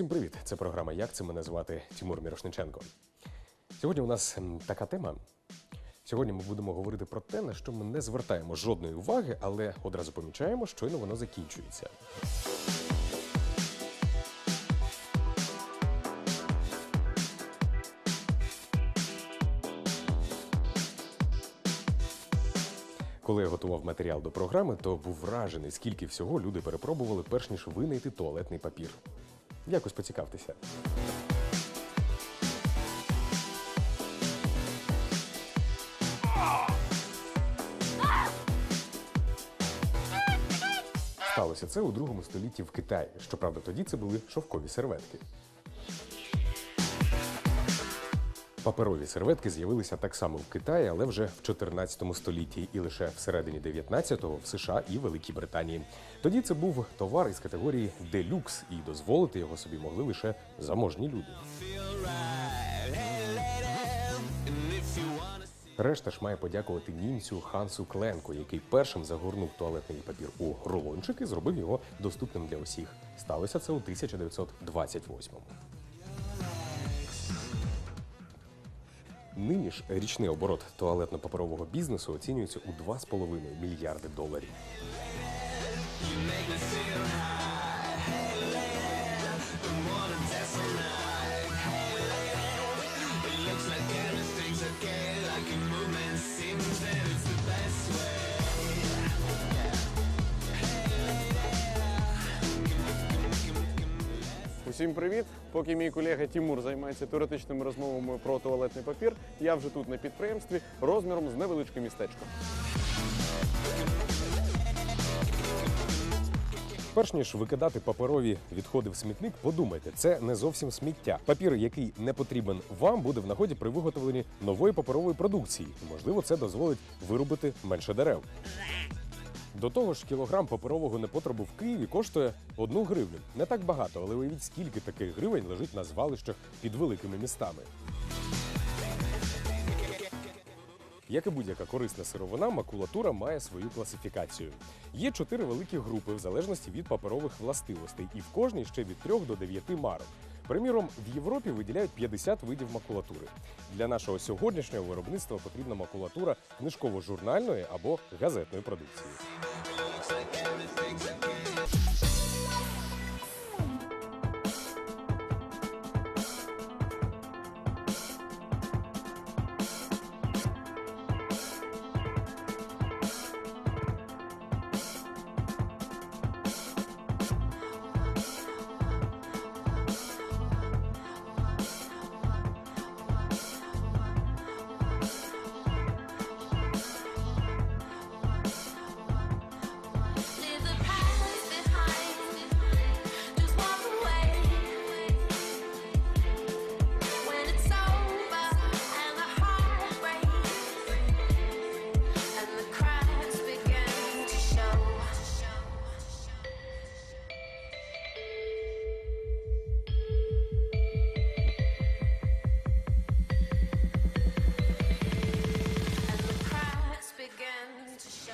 Усім привіт! Це програма Як це мене звати Тимур Мірошниченко. Сьогодні у нас така тема. Сьогодні ми будемо говорити про те, на що ми не звертаємо жодної уваги, але одразу помічаємо, щойно воно закінчується. Коли я готував матеріал до програми, то був вражений, скільки всього люди перепробували, перш ніж винайти туалетний папір. Якось поцікавтеся. Сталося це у другому столітті в Китаї. Щоправда, тоді це були шовкові серветки. Паперові серветки з'явилися так само в Китаї, але вже в 14 столітті, і лише всередині 19-го в США і Великій Британії. Тоді це був товар із категорії делюкс, і дозволити його собі могли лише заможні люди. Решта ж має подякувати німцю Хансу Кленку, який першим загорнув туалетний папір у рулончик і зробив його доступним для усіх. Сталося це у 1928-му. Нині ж річний оборот туалетно-паперового бізнесу оцінюється у 2,5 мільярди доларів. Усім привіт! Поки мій колега Тімур займається теоретичними розмовами про туалетний папір, я вже тут на підприємстві розміром з невеличке містечко. Перш ніж викидати паперові відходи в смітник, подумайте, це не зовсім сміття. Папір, який не потрібен вам, буде в нагоді при виготовленні нової паперової продукції. Можливо, це дозволить вирубити менше дерев. До того ж, кілограм паперового непотребу в Києві коштує одну гривню. Не так багато, але уявіть, скільки таких гривень лежить на звалищах під великими містами. Як і будь-яка корисна сировина, макулатура має свою класифікацію. Є чотири великі групи в залежності від паперових властивостей, і в кожній ще від 3 до 9 марок. Приміром, в Європі виділяють 50 видів макулатури. Для нашого сьогоднішнього виробництва потрібна макулатура книжково-журнальної або газетної продукції.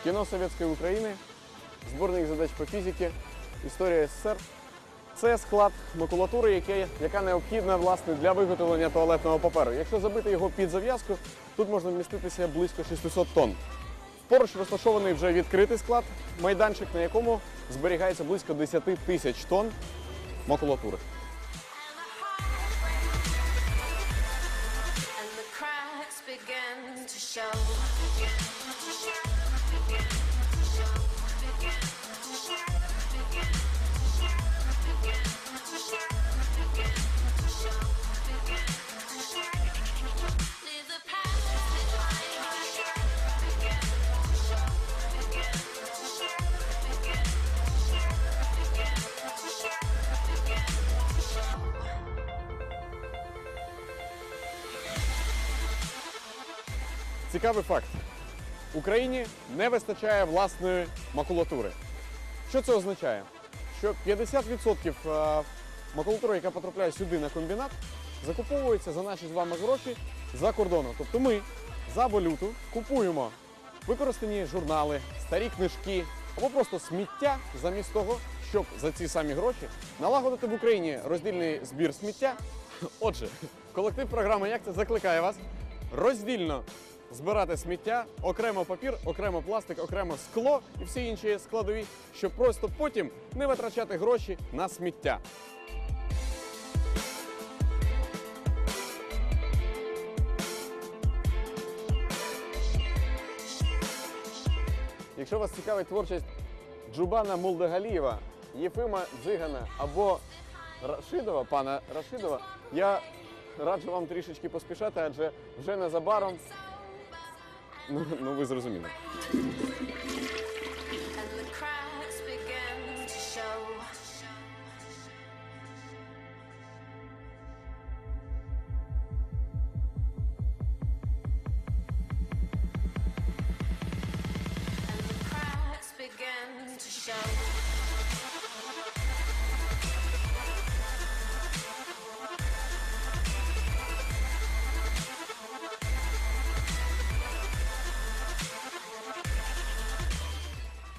To show. Кіно Совєтської України, зборник задач по фізиці, історія СССР. Це склад макулатури, яка необхідна власне для виготовлення туалетного паперу. Якщо забити його під зав'язку, тут можна вміститися близько 600 тонн. Поруч розташований вже відкритий склад, майданчик, на якому зберігається близько 10 тисяч тонн макулатури. and the cracks begin to show. Цікавий факт. Україні не вистачає власної макулатури. Що це означає? Що 50% е, макулатури, яка потрапляє сюди на комбінат, закуповується за наші з вами гроші за кордоном. Тобто ми за валюту купуємо використані журнали, старі книжки або просто сміття замість того, щоб за ці самі гроші налагодити в Україні роздільний збір сміття. Отже, колектив програми Як це закликає вас роздільно збирати сміття, окремо папір, окремо пластик, окремо скло і всі інші складові, щоб просто потім не витрачати гроші на сміття. Якщо вас цікавить творчість Джубана Мулдагалієва, Єфима Дзигана або Рашидова, пана Рашидова, я раджу вам трішечки поспішати, адже вже незабаром. Ну, ну ви зрозуміли. and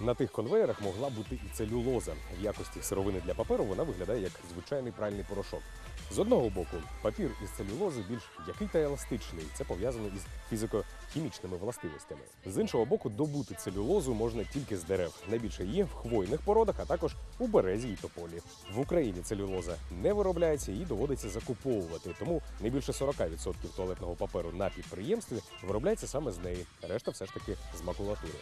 На тих конвеєрах могла бути і целюлоза. В якості сировини для паперу вона виглядає як звичайний пральний порошок. З одного боку, папір із целюлози більш м'який та еластичний. Це пов'язано із фізико-хімічними властивостями. З іншого боку, добути целюлозу можна тільки з дерев. Найбільше її в хвойних породах, а також у березі і тополі. В Україні целюлоза не виробляється і доводиться закуповувати. Тому не більше 40% туалетного паперу на підприємстві виробляється саме з неї. Решта все ж таки з макулатури.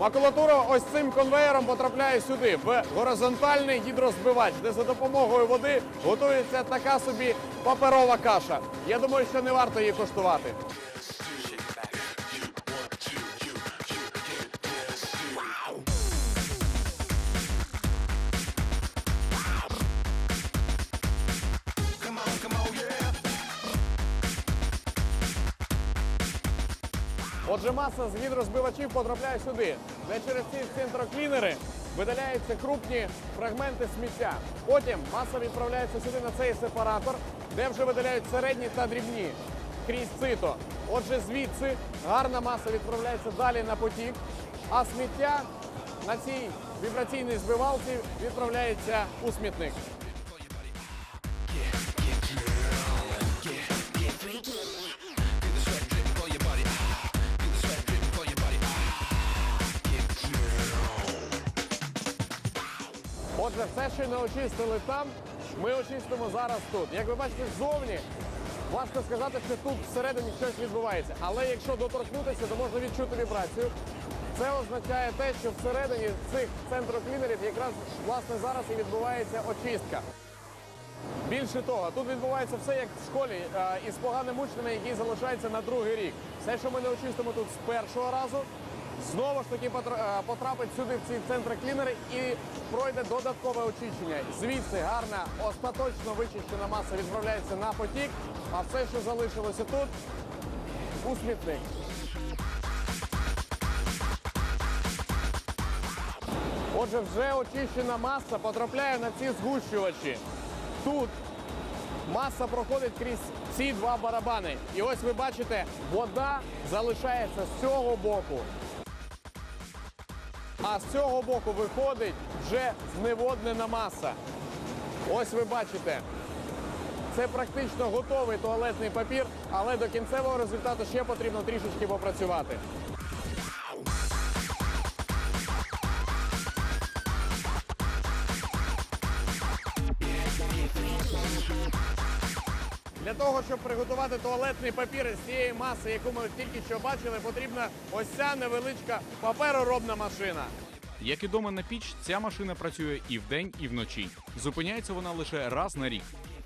Макулатура ось цим конвеєром потрапляє сюди, в горизонтальний гідрозбивач, де за допомогою води готується така собі паперова каша. Я думаю, що не варто її коштувати. Отже, маса з гідрозбивачів потрапляє сюди, де через ці центроклінери видаляються крупні фрагменти сміття. Потім маса відправляється сюди на цей сепаратор, де вже видаляють середні та дрібні крізь цито. Отже, звідси гарна маса відправляється далі на потік, а сміття на цій вібраційній збивалці відправляється у смітник. Що не очистили там, ми очистимо зараз тут. Як ви бачите, ззовні важко сказати, що тут всередині щось відбувається. Але якщо доторкнутися, то можна відчути вібрацію. Це означає те, що всередині цих центроклінерів якраз власне зараз і відбувається очистка. Більше того, тут відбувається все як в школі е, із поганим учнями, який залишається на другий рік. Все, що ми не очистимо тут з першого разу, знову ж таки е, потрапить сюди в ці центри клінери і пройде додаткове очищення. Звідси гарна, остаточно вичищена маса відправляється на потік, а все, що залишилося тут, у смітник. Отже, вже очищена маса потрапляє на ці згущувачі. Тут маса проходить крізь ці два барабани. І ось ви бачите, вода залишається з цього боку. А з цього боку виходить вже зневоднена маса. Ось ви бачите. Це практично готовий туалетний папір, але до кінцевого результату ще потрібно трішечки попрацювати. Того, щоб приготувати туалетний папір із цієї маси, яку ми тільки що бачили, потрібна ось ця невеличка папероробна машина. Як і дома на піч, ця машина працює і вдень, і вночі. Зупиняється вона лише раз на рік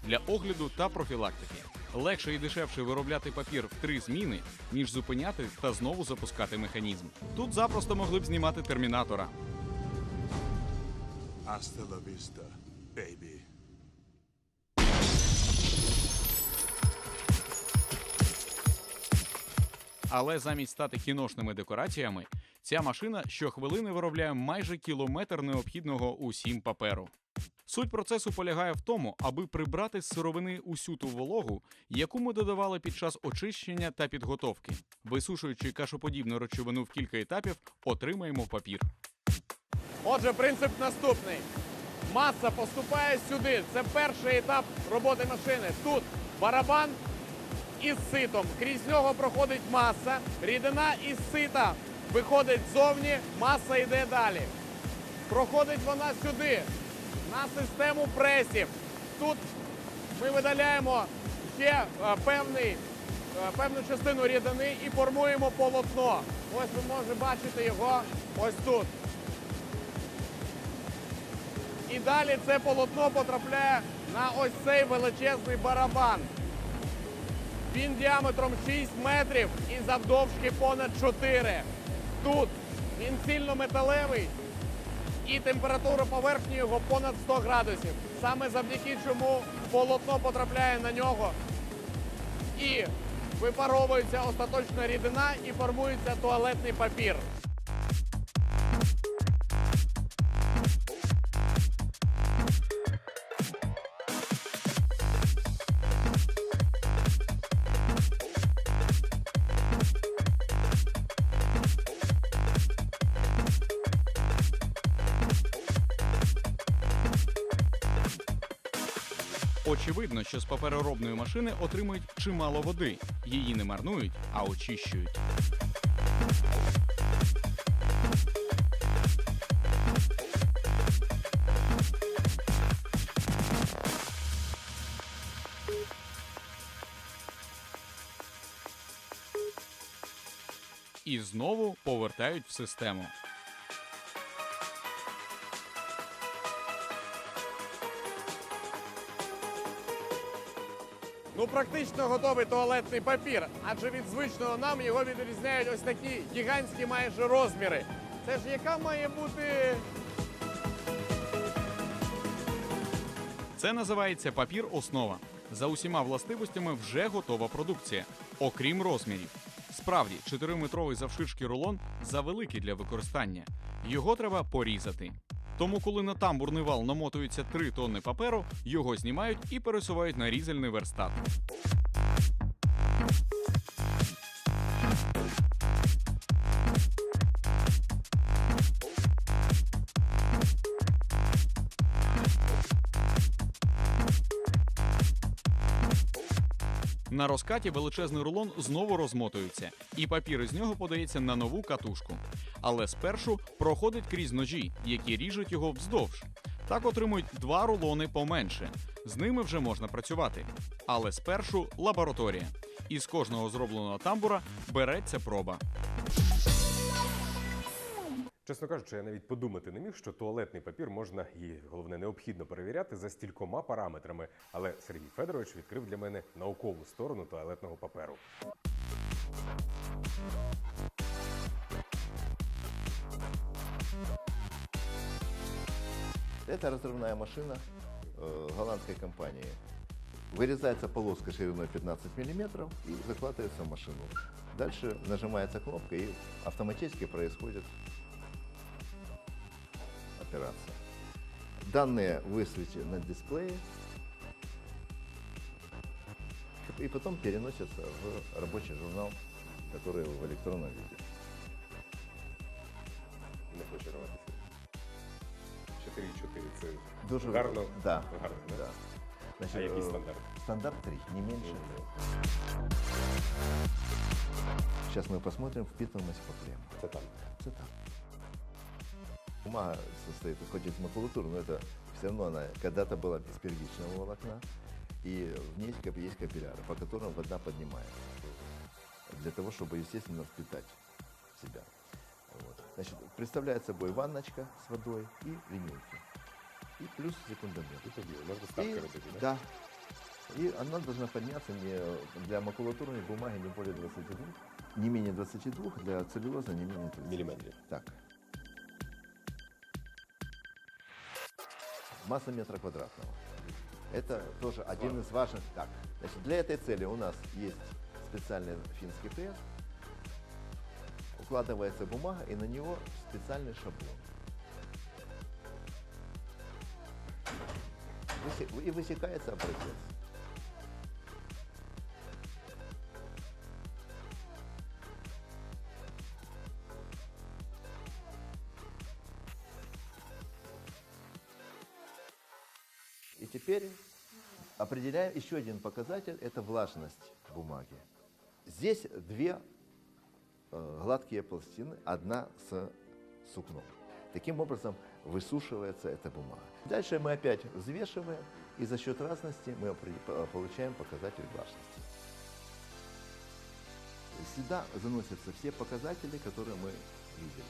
для огляду та профілактики. Легше і дешевше виробляти папір в три зміни, ніж зупиняти та знову запускати механізм. Тут запросто могли б знімати термінатора. Hasta la vista, baby. Але замість стати кіношними декораціями, Ця машина щохвилини виробляє майже кілометр необхідного усім паперу. Суть процесу полягає в тому, аби прибрати з сировини усю ту вологу, яку ми додавали під час очищення та підготовки. Висушуючи кашоподібну речовину в кілька етапів, отримаємо папір. Отже, принцип наступний. Маса поступає сюди. Це перший етап роботи машини. Тут барабан із ситом. Крізь нього проходить маса. Рідина із сита виходить ззовні, маса йде далі. Проходить вона сюди, на систему пресів. Тут ми видаляємо ще е, певний, е, певну частину рідини і формуємо полотно. Ось ви можете бачити його ось тут. І далі це полотно потрапляє на ось цей величезний барабан. Він діаметром 6 метрів і завдовжки понад 4. Тут він сильно металевий і температура поверхні його понад 100 градусів. Саме завдяки чому полотно потрапляє на нього і випаровується остаточна рідина і формується туалетний папір. Очевидно, що з папероробної машини отримують чимало води. Її не марнують, а очищують. І знову повертають в систему. Ну, практично готовий туалетний папір, адже від звичного нам його відрізняють ось такі гігантські майже розміри. Це ж яка має бути Це називається папір основа. За усіма властивостями вже готова продукція, окрім розмірів. Справді, 4-метровий завширшки рулон завеликий для використання. Його треба порізати. Тому, коли на тамбурний вал намотується 3 тонни паперу, його знімають і пересувають на різальний верстат. На розкаті величезний рулон знову розмотується, і папір із нього подається на нову катушку. Але спершу проходить крізь ножі, які ріжуть його вздовж. Так отримують два рулони поменше. З ними вже можна працювати. Але спершу лабораторія. Із кожного зробленого тамбура береться проба. Чесно кажучи, я навіть подумати не міг, що туалетний папір можна і головне необхідно перевіряти за стількома параметрами. Але Сергій Федорович відкрив для мене наукову сторону туалетного паперу. Это разрывная машина э, голландской компании. Вырезается полоска шириной 15 мм и закладывается в машину. Дальше нажимается кнопка и автоматически происходит операция. Данные высветы на дисплее и потом переносятся в рабочий журнал, который в электронном виде. Не хочу рватися. 4,4 це Дуже гарно. Да, гарно да? да. А який э, стандарт? Стандарт 3, не меньше. Сейчас мы посмотрим впитываемость по клемму. Це там. Это так Бумага состоит, хоть из макулатуры, но это все равно она когда-то была из первичного волокна, и в ней кап- есть капилляры, по которым вода поднимается. Для того, чтобы, естественно, впитать в себя. Вот. Значит, представляет собой ванночка с водой и линейки. И плюс секундомер. І тоді можна ставки И- робити, да? да. И она должна подняться не, для макулатурной бумаги не более 22, не менее 22, для целлюлоза не менее 30. Міліметрів. Так. Масса метра квадратного. Это тоже один из важных. Так, значит, для этой цели у нас есть специальный финский пресс, складывается бумага, и на него специальный шаблон. И высекается образец. Определяем еще один показатель, это влажность бумаги. Здесь две э, гладкие пластины, одна с сукном. Таким образом высушивается эта бумага. Дальше мы опять взвешиваем, и за счет разности мы получаем показатель влажности. Сюда заносятся все показатели, которые мы видели.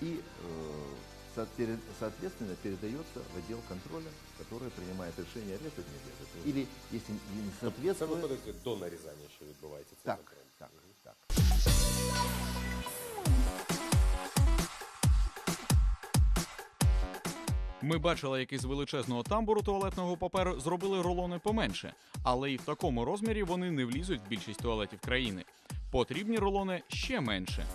И э, соответственно передается в отдел контроля, который принимает решение резать, не резать. Или если не Це соответствует... виходить до нарізання, що відбувається. Це Так, контроль. так, так. Ми бачили, як із величезного тамбуру туалетного паперу зробили рулони поменше, але і в такому розмірі вони не влізуть в більшість туалетів країни. Потрібні рулони ще менше.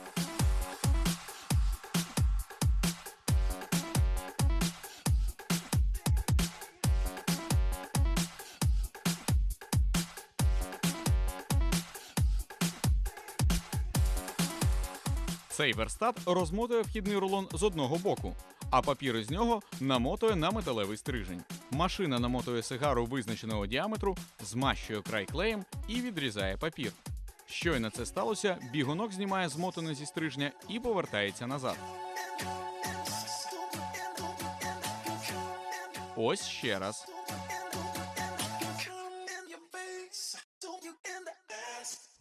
Цей верстат розмотує вхідний рулон з одного боку, а папір із нього намотує на металевий стрижень. Машина намотує сигару визначеного діаметру, змащує край клеєм і відрізає папір. Щойно це сталося, бігунок знімає змотане зі стрижня і повертається назад. Ось ще раз.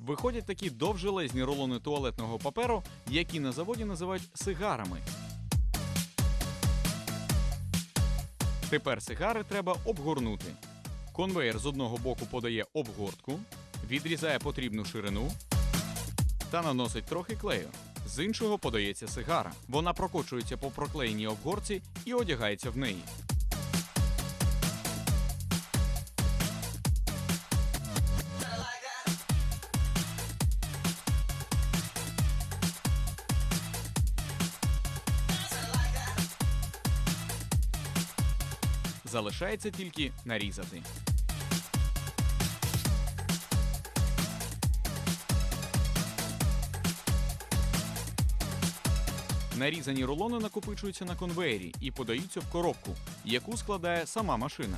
Виходять такі довжелезні рулони туалетного паперу, які на заводі називають сигарами. Тепер сигари треба обгорнути. Конвейер з одного боку подає обгортку, відрізає потрібну ширину та наносить трохи клею. З іншого подається сигара. Вона прокочується по проклеєній обгорці і одягається в неї. Залишається тільки нарізати. Нарізані рулони накопичуються на конвеєрі і подаються в коробку, яку складає сама машина.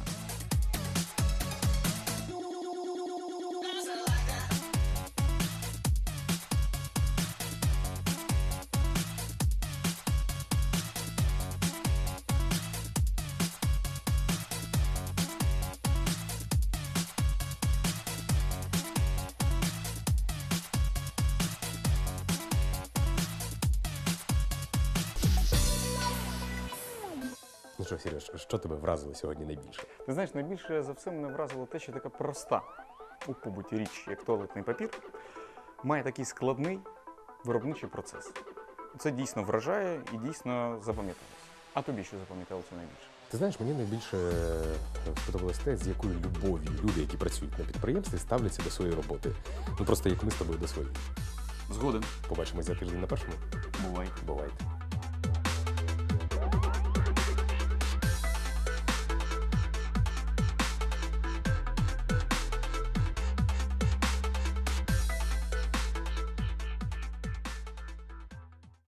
Тебе вразило сьогодні найбільше? Ти знаєш, найбільше за все мене вразило те, що така проста у побуті річ, як туалетний папір, має такий складний виробничий процес. Це дійсно вражає і дійсно запам'яталося. А тобі що запам'яталося найбільше? Ти знаєш, мені найбільше е, сподобалось те, з якою любов'ю люди, які працюють на підприємстві, ставляться до своєї роботи. Ну просто як ми з тобою до своєї. Згоден. Побачимось за тиждень на першому. Бувай. Бувайте.